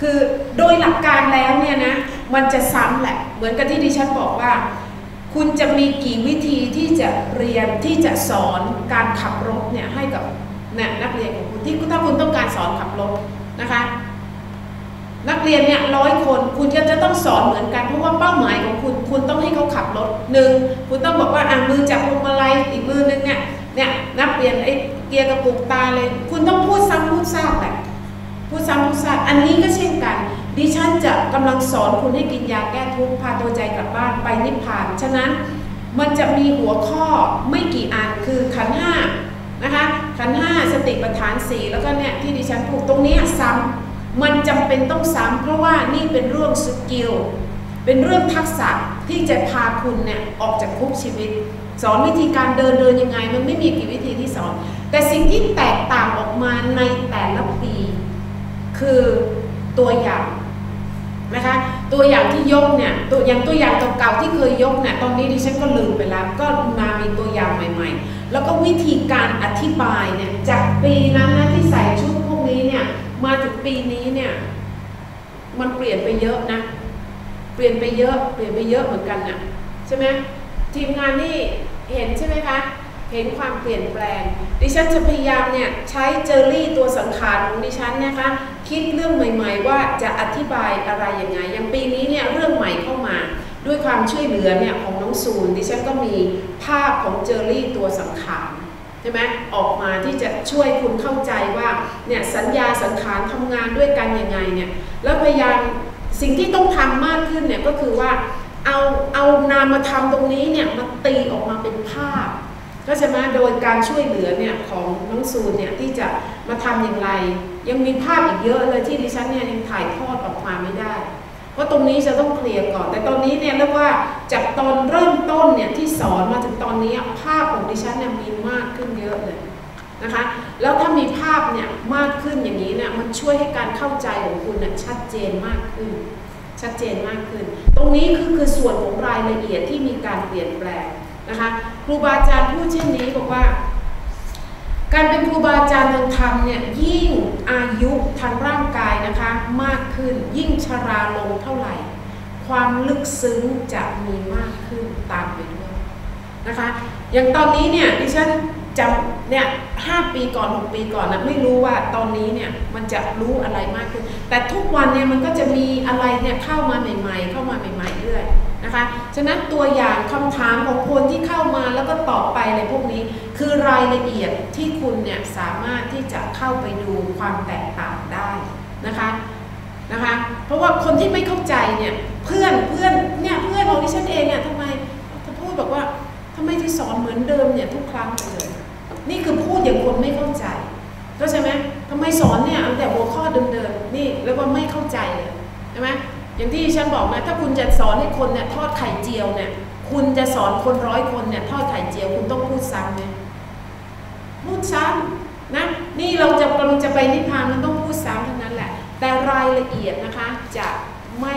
คือโดยหลักการแล้วเนี่ยนะมันจะซ้ำแหละ เหมือนกับที่ดิฉันบอกว่า คุณจะมีกี่วิธีที่จะเรียนที่จะสอนการขับรถเนี่ยให้กับน,นักเรียนของคุณที่ถ้าคุณต้องการสอนขับรถนะคะนักเรียนเนี่ยร้อยคนคุณก็จะต้องสอนเหมือนกันเพราะว่าเป้าหมายของคุณ คุณต้องให้เขาขับรถหนึ่งคุณต้องบอกว่าอ่ามือจับพวงมาลัยอีกมือนึงเนี่ยเนี่ยนักเรียนไอ้เกียร์กระปุกตาเลย คุณต้องพูดซ้ำพูดซากแหละ พูดซ้ำพูดซากอันนี้ก็เช่นกัน ดิฉันจะกำลังสอนคุณให้กินยาแก้ทุกข์พาตัวใจกลับบ้านไปนิพพาน ฉะนั้นมันจะมีหัวข้อไม่กี่อันคือขันห้านะคะขันห้าสติปัฏฐานสี่แล้วก็เนี่ยที่ดิฉันพูดตรงนี้ซ้ำมันจำเป็นต้องซ้ำเพราะว่านี่เป็นเรื่องสกิลเป็นเรื่องทักษะที่จะพาคุณเนี่ยออกจากคุกชีวิต สอนวิธีการเดินเดินยังไง มันไม่มีกี่วิธีที่สอน แต่สิ่งที่แตกต่างออกมาในแต่ละปี คือตัวอย่างนะคะตัวอย่างที่ยกเนี่ยตัวอย่างตัวอย่างเก่าๆที่เคยยกเนี่ยตอนนี้ดิฉันก็ลืมไปแล้ว ก็มามีตัวอย่างใหม่ ๆ แล้วก็วิธีการอธิบายเนี่ยจากปีนั้นนะที่ใส่ชุดพวกนี้เนี่ยมาถึงปีนี้เนี่ยมันเปลี่ยนไปเยอะนะ เปลี่ยนไปเยอะ เปลี่ยนไปเยอะเหมือนกันนะใช่ไหมทีมงานนี่เห็นใช่ไหมคะ เห็นความเปลี่ยนแปลง ดิฉันจะพยายามเนี่ยใช้เจอรี่ตัวสังขารของดิฉันนะคะคิดเรื่องใหม่ ๆ ว่าจะอธิบายอะไรยังไง อย่างปีนี้เนี่ยเรื่องใหม่เข้ามา ด้วยความช่วยเหลือเนี่ยของน้องซูนดิฉันก็มีภาพของเจอรี่ตัวสังขารใช่ไหมออกมาที่จะช่วยคุณเข้าใจว่าเนี่ยสัญญาสังขารทำงานด้วยกันยังไงเนี่ยแล้วพยายามสิ่งที่ต้องทำมากขึ้นเนี่ยก็คือว่าเอาเอานามธรรมตรงนี้เนี่ยมา ก็จะมาโดยการช่วยเหลือเนี่ยของน้องซูนเนี่ยที่จะมาทำอย่างไร ยังมีภาพอีกเยอะเลยที่ดิฉันเนี่ยยังถ่ายทอดออกมาไม่ได้ เพราะตรงนี้จะต้องเคลียร์ก่อน แต่ตอนนี้เนี่ยเรียกว่าจากตอนเริ่มต้นเนี่ยที่สอนมาถึงตอนนี้ภาพของดิฉันเนี่ยมีมากขึ้นเยอะเลยนะคะแล้วถ้ามีภาพเนี่ยมากขึ้นอย่างนี้เนี่ยมันช่วยให้การเข้าใจของคุณเนี่ยชัดเจนมากขึ้น ชัดเจนมากขึ้น ตรงนี้คือคือส่วนของรายละเอียดที่มีการเปลี่ยนแปลง นะคะครูบาอาจารย์พูดเช่นนี้บอกว่า การเป็นครูบาอาจารย์ทางธรรมเนี่ยยิ่งอายุทางร่างกายนะคะมากขึ้นยิ่งชราลงเท่าไหร่ ความลึกซึ้งจะมีมากขึ้นตามไปด้วยนะคะอย่างตอนนี้เนี่ยดิฉันจำเนี่ยห้าปีก่อนหกปีก่อนนะไม่รู้ว่าตอนนี้เนี่ยมันจะรู้อะไรมากขึ้น แต่ทุกวันเนี่ยมันก็จะมีอะไรเนี่ยเข้ามาใหม่ ๆ เข้ามาใหม่ ๆเรื่อย นะคะ ฉะนั้นตัวอย่างคำถามของคนที่เข้ามาแล้วก็ตอบไปในพวกนี้ คือรายละเอียดที่คุณเนี่ยสามารถที่จะเข้าไปดูความแตกต่างได้นะคะนะคะ เพราะว่าคนที่ไม่เข้าใจเนี่ยเพื่อนเพื่อนเนี่ยเพื่อนของดิฉันเองเนี่ยทำไมเขาพูดบอกว่าทำไมที่สอนเหมือนเดิมเนี่ยทุกครั้งเลยนี่คือพูดอย่างคนไม่เข้าใจก็ใช่ไหมทำไมสอนเนี่ยเอาแต่หัวข้อเดิมๆนี่แล้วว่าไม่เข้าใจเลยใช่ไหม อย่างที่ฉันบอกนะถ้าคุณจะสอนให้คนเนี่ยทอดไข่เจียวเนี่ย คุณจะสอนคนร้อยคนเนี่ยทอดไข่เจียวคุณต้องพูดซ้ำไหมพูดซ้ำนะนี่เราจะกำลังจะไปนิพพานมันต้องพูดซ้ำทั้งนั้นแหละ แต่รายละเอียดนะคะจะไม่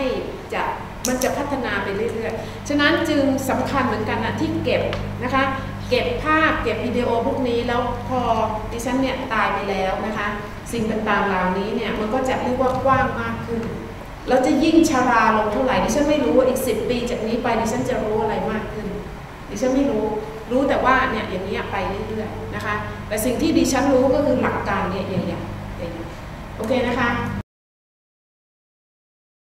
จะมันจะพัฒนาไปเรื่อยๆ ฉะนั้นจึงสำคัญเหมือนกันนะที่เก็บนะคะ เก็บภาพเก็บวิดีโอพวกนี้แล้วพอดิฉันเนี่ยตายไปแล้วนะคะ สิ่งต่างๆเหล่านี้เนี่ยมันก็จะเรียกว่ากว้างมากขึ้น แล้วจะยิ่งชาราลงเท่าไหร่ดิฉันไม่รู้ว่าอีกสิปีจากนี้ไปดิฉันจะรู้อะไรมากขึ้น ดิฉันไม่รู้รู้แต่ว่าเนี่ยอย่างนี้ไปเรื่อยๆนะคะ แต่สิ่งที่ดิฉันรู้ก็คือหลักการเนี่ยใหญ่ๆโอเคนะคะ